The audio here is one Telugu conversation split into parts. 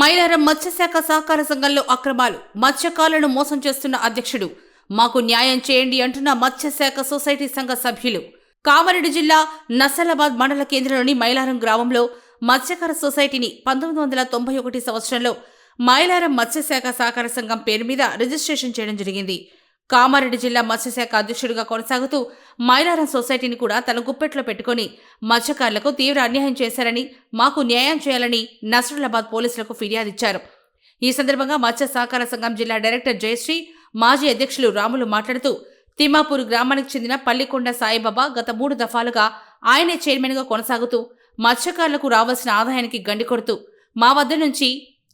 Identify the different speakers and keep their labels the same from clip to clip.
Speaker 1: మైలారం మత్స్యశాఖ సహకార సంఘంలో అక్రమాలు మత్స్యకారులను మోసం చేస్తున్న అధ్యక్షుడు. మాకు న్యాయం చేయండి అంటున్న మత్స్యశాఖ సొసైటీ సంఘ సభ్యులు. కామారెడ్డి జిల్లా నసలాబాద్ మండల కేంద్రంలోని మైలారం గ్రామంలో మత్స్యకార సొసైటీని పంతొమ్మిది వందల తొంభై ఒకటి సంవత్సరంలో మైలారం మత్స్యశాఖ సహకార సంఘం పేరు మీద రిజిస్ట్రేషన్ చేయడం జరిగింది. కామారెడ్డి జిల్లా మత్స్యశాఖ అధ్యక్షుడిగా కొనసాగుతూ మైలారం సొసైటీని కూడా తన గుప్పెట్లో పెట్టుకుని మత్స్యకారులకు తీవ్ర అన్యాయం చేశారని మాకు న్యాయం చేయాలని నసరులాబాద్ పోలీసులకు ఫిర్యాదు ఇచ్చారు ఈ సందర్భంగా మత్స్య సహకార సంఘం జిల్లా డైరెక్టర్ జయశ్రీ మాజీ అధ్యక్షులు రాములు మాట్లాడుతూ తిమ్మాపూర్ గ్రామానికి చెందిన పల్లికొండ సాయిబాబా గత మూడు దఫాలుగా ఆయనే చైర్మన్గా కొనసాగుతూ మత్స్యకారులకు రావాల్సిన ఆదాయానికి గండి కొడుతూ మా వద్ద నుంచి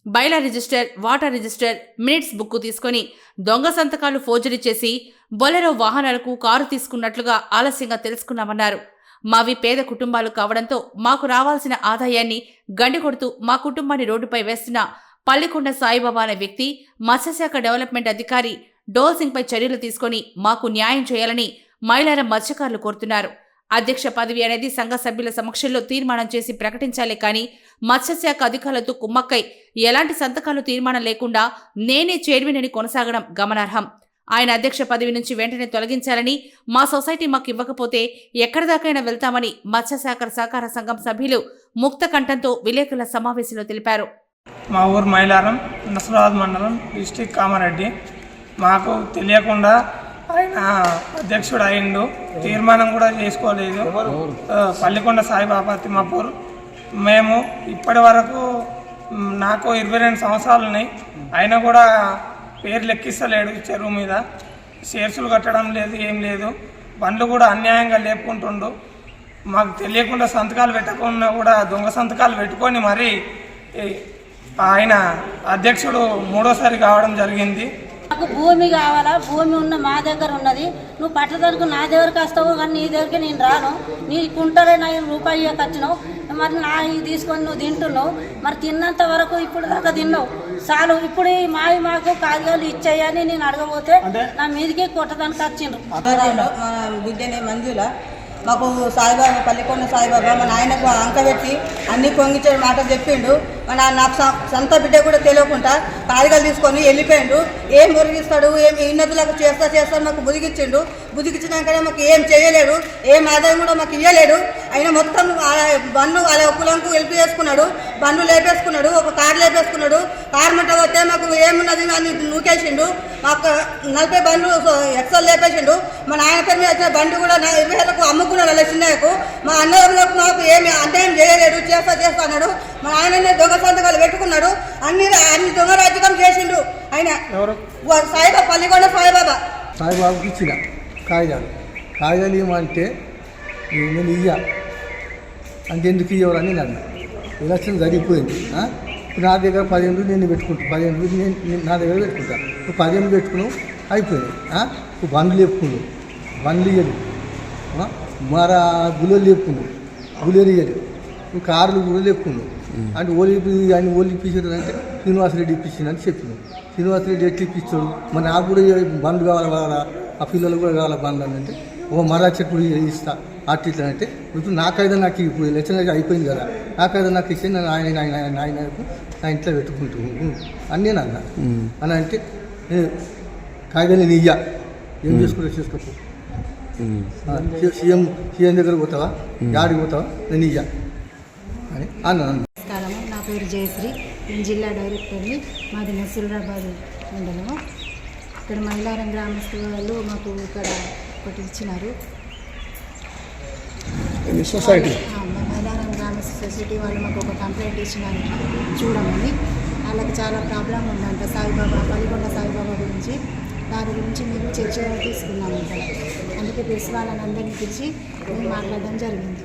Speaker 1: bylaw register water register minutes book తీసుకొని దొంగ సంతకాలు ఫోర్జరీ చేసి బొలెరో వాహనాలకు కారు తీసుకున్నట్లుగా ఆలస్యంగా తెలుసుకున్నామన్నారు. మావి పేద కుటుంబాలు కావడంతో మాకు రావాల్సిన ఆదాయాన్ని గండి కొడుతూ మా కుటుంబాన్ని రోడ్డుపై వేస్తున్న పల్లికొండ సాయిబాబా అనే వ్యక్తి మత్స్యశాఖ డెవలప్మెంట్ అధికారి డోల్ సింగ్పై చర్యలు తీసుకొని మాకు న్యాయం చేయాలని మైలారం మత్స్యకారులు కోరుతున్నారు. అధ్యక్ష పదవి అనేది సంఘ సభ్యుల సమక్షంలో తీర్మానం చేసి ప్రకటించాలే కానీ మత్స్యశాఖ అధికారులతో కుమ్మక్కై. ఎలాంటి సంతకాలు తీర్మానం లేకుండా నేనే చైర్మన్ అని కొనసాగడం గమనార్హం. ఆయన అధ్యక్ష పదవి నుంచి వెంటనే తొలగించాలని మా సొసైటీ మాకు ఇవ్వకపోతే ఎక్కడి దాకైనా వెళ్తామని మత్స్యశాఖ సహకార సంఘం సభ్యులు ముక్త కంఠంతో విలేకరుల సమావేశంలో తెలిపారు.
Speaker 2: మా ఊరు మైలారం నసరాబాద్ మండలం డిస్టిక్ కామారెడ్డి. మాకు తెలియకుండా ఆయన అధ్యక్షుడు అయిండు తీర్మానం కూడా చేసుకోలేదు. పల్లికొండ సాయిబాబా తిమ్మాపూర్. మేము ఇప్పటి వరకు నాకు ఇరవై రెండు సంవత్సరాలు ఉన్నాయి. అయినా కూడా పేరు లెక్కిస్తలేడు చెరువు మీద. షేర్సులు కట్టడం లేదు ఏం లేదు. బండ్లు కూడా అన్యాయంగా లేపుకుంటుండు. మాకు తెలియకుండా సంతకాలు పెట్టకుండా కూడా దొంగ సంతకాలు పెట్టుకొని మరి ఆయన అధ్యక్షుడు మూడోసారి కావడం జరిగింది.
Speaker 3: నాకు భూమి కావాలా? భూమి ఉన్న మా దగ్గర ఉన్నది. నువ్వు పట్టదరకు నా దగ్గరకు వస్తావు కానీ నీ దగ్గరికి నేను రాను. నీ కుంటలే నా రూపాయి వచ్చినావు. మరి నా ఇది తీసుకొని నువ్వు తింటున్నావు. మరి తిన్నంత వరకు ఇప్పుడు దాకా తిన్నావు. చాలు ఇప్పుడు ఈ మావి మాకు కాగితాలు ఇచ్చాయని నేను అడగబోతే నా మీదకి కొట్టడానికి వచ్చిండ్రు.
Speaker 4: మంజుల. మాకు సాయిబాబా పల్లికొండ సాయిబాబా మా నాయనకు అంకబెట్టి అన్ని పొంగించే మాట చెప్పిండు. మన నాకు సొంత బిడ్డ కూడా తెలియకుండా కాగితాలు తీసుకొని వెళ్ళిపోయిండు. ఏం మురిగిస్తాడు ఏం ఇన్నతులకు చేస్తా చేస్తా మాకు బుదిగిచ్చిండు బుదిగిచ్చినాకనే మాకు ఏం చేయలేడు ఏం ఆదాయం కూడా మాకు ఇవ్వలేడు అయినా మొత్తం బన్ను వాళ్ళ కులంకు వెళ్ళి చేసుకున్నాడు. బన్ను లేపేసుకున్నాడు ఒక కారు లేపేసుకున్నాడు. కారు మంట వస్తే మాకు ఏమున్నది అని నూకేసిండు. మాకు నలభై బండ్లు ఎక్సల్ లేపేసిండు. మా నాయన పేరు మీద వచ్చిన బండి కూడా నా ఇరవై వేలకు అమ్ముకున్నాడు మా అన్నదమ్ములకు మాకు ఏమి అన్యాయం చేయలేడు చేస్తా చేస్తా అన్నాడు. మా నాయననే దొంగ సంతకాలు పెట్టుకున్నాడు. అన్ని అన్ని దొంగ రాజకీయం చేసిండు. ఆయన సాయిబాబా పల్లికొండ సాయిబాబా.
Speaker 5: సాయిబాబుకి ఇచ్చిన కాగితాలు. కాగితాలు ఈ నేను ఇయ్య. అంటే ఎందుకు ఇవ్వరని నన్ను ఎలక్షన్ జరిగిపోయింది నా దగ్గర పదిహేను నేను పెట్టుకుంటా. పదిహేను రోజులు నేను నేను నా దగ్గర పెట్టుకుంటా. నువ్వు పదిహేను పెట్టుకున్నావు అయిపోయింది? నువ్వు బండ్లు లేపుకున్నావు బండ్లు ఇయ్యడు? మరా గులలు లేపుకున్నావు గులేరు ఇయ్యడు. నువ్వు కార్లు కూడా లేపుకున్నావు అంటే ఓలి ఆయన ఓలి ఇప్పించారు అంటే శ్రీనివాసరెడ్డి ఇప్పించింది అని చెప్పినావు శ్రీనివాసరెడ్డి ఎట్లా ఇప్పించాడు? మరి నాకు కూడా బండ్లు కావాలి కావాలా? ఆ పిల్లలు కూడా కావాలి బండ్లు అని అంటే ఓ మరా చెట్టు ఇస్తా అట్లా ఇట్లా అంటే ఇప్పుడు నాకైతే నాకు ఇప్పుడు ఎలక్షన్ అయితే అయిపోయింది కదా నాకైతే నాకు ఇస్తే నేను ఆయన ఆయన నా ఇంట్లో పెట్టుకుంటూ అని నేను అన్నా అని అంటే "ఏ, కాగితం నేను ఇయ్యా ఏం చేసుకుంటా సీ- సీఎం సీఎం దగ్గర పోతావా? యాడికి పోతావా? నేను ఇయ్యా. అని అన్నాను
Speaker 6: నా పేరు జయశ్రీ. నేను జిల్లా డైరెక్టర్ని మాది నసీరాబాద్ మండలము ఇక్కడ మైలారం గ్రామస్తు వాళ్ళు మాకు ఇక్కడ ఒకటి ఇచ్చినారు
Speaker 5: సొసైటీ
Speaker 6: గ్రామ సొసైటీ వాళ్ళు మాకు ఒక కంప్లైంట్ ఇచ్చినారు. చూడమని. వాళ్ళకి చాలా ప్రాబ్లం ఉందంట సాయిబాబా పల్లికొండ సాయిబాబా గురించి. దాని గురించి మేము చర్చ తీసుకున్నాము ఇక్కడ అందుకే ప్రెస్ వాళ్ళని అందరినీ పిలిచి మేము మాట్లాడడం జరిగింది.